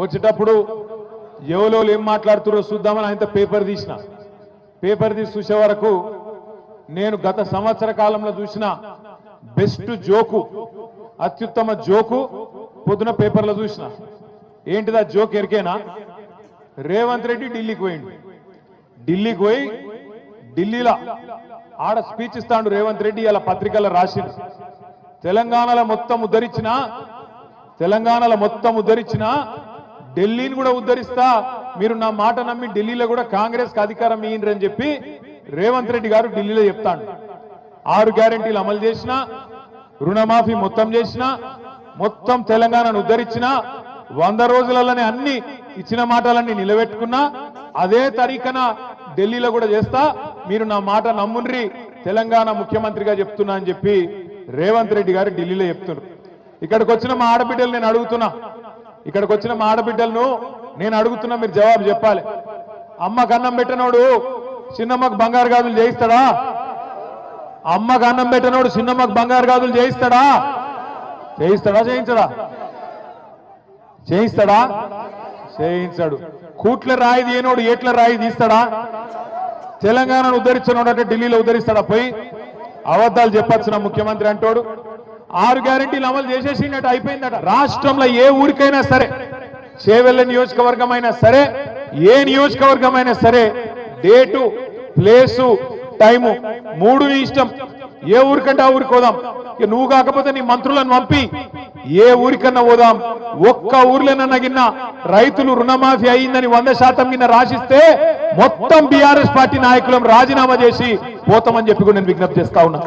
వచ్చేటప్పుడు ఎవరో ఏం మాట్లాడుతున్నారో చూద్దామని ఆయన పేపర్ తీసిన. పేపర్ తీసి చూసే వరకు నేను గత సంవత్సర కాలంలో చూసిన బెస్ట్ జోకు అత్యుత్తమ జోకు పొద్దున పేపర్లో చూసిన. ఏంటిదా జోక్ ఎరికేనా? రేవంత్ రెడ్డి ఢిల్లీకి పోయిండు. ఢిల్లీకి పోయి ఢిల్లీలో ఆడ స్పీచ్ ఇస్తాడు రేవంత్ రెడ్డి ఇలా పత్రికల్లో రాసిండు. తెలంగాణలో మొత్తం ఉద్ధరించిన తెలంగాణలో మొత్తం ఉద్ధరించిన ఢిల్లీని కూడా ఉద్ధరిస్తా. మీరు నా మాట నమ్మి ఢిల్లీలో కూడా కాంగ్రెస్ అధికారం ఇయ్యండి చెప్పి రేవంత్ రెడ్డి గారు ఢిల్లీలో చెప్తాడు. ఆరు గ్యారెంటీలు అమలు చేసిన రుణమాఫీ మొత్తం చేసిన మొత్తం తెలంగాణను ఉద్ధరించిన వంద రోజులలోనే అన్ని ఇచ్చిన మాటలన్నీ నిలబెట్టుకున్నా అదే తరీకన ఢిల్లీలో కూడా చేస్తా. మీరు నా మాట నమ్ముండ్రి తెలంగాణ ముఖ్యమంత్రిగా చెప్తున్నా అని చెప్పి రేవంత్ రెడ్డి గారు ఢిల్లీలో చెప్తున్నారు. ఇక్కడికి వచ్చిన మా ఆడబిడ్డలు నేను అడుగుతున్నా ఇక్కడికి వచ్చిన మా ఆడబిడ్డలను నేను అడుగుతున్నా మీరు జవాబు చెప్పాలి. అమ్మకు అన్నం పెట్టినోడు చిన్నమ్మకు బంగారు గాజులు చేయిస్తాడా? అమ్మకు అన్నం పెట్టినోడు చిన్నమ్మకు బంగారు గాజులు చేయిస్తాడా? చేయిస్తాడా చేయించడా? చేయిస్తాడా? చేయించాడు. కూట్ల రాయి తీయనోడు ఏట్ల రాయి తీస్తాడా? తెలంగాణను ఉద్ధరించినోడు అంటే ఢిల్లీలో ఉద్ధరిస్తాడా? పోయి అబద్ధాలు చెప్పొచ్చిన ముఖ్యమంత్రి అంటోడు? ఆరు గ్యారెంటీలు అమలు చేసేసినట్టు అయిపోయిందట. రాష్ట్రంలో ఏ ఊరికైనా సరే చేవెళ్ళ నియోజకవర్గం అయినా సరే ఏ నియోజకవర్గం అయినా సరే డేటు ప్లేసు టైము మూడు ఇష్టం. ఏ ఊరికంటే ఆ ఊరికి పోదాం. ఇక నువ్వు కాకపోతే నీ మంత్రులను పంపి ఏ ఊరికన్నా పోదాం. ఒక్క ఊర్లోనన్నా గిన్న రైతులు రుణమాఫీ అయిందని వంద శాతం కింద రాసిస్తే మొత్తం బీఆర్ఎస్ పార్టీ నాయకులం రాజీనామా చేసి పోతామని చెప్పి కూడా నేను విజ్ఞప్తి చేస్తా ఉన్నా.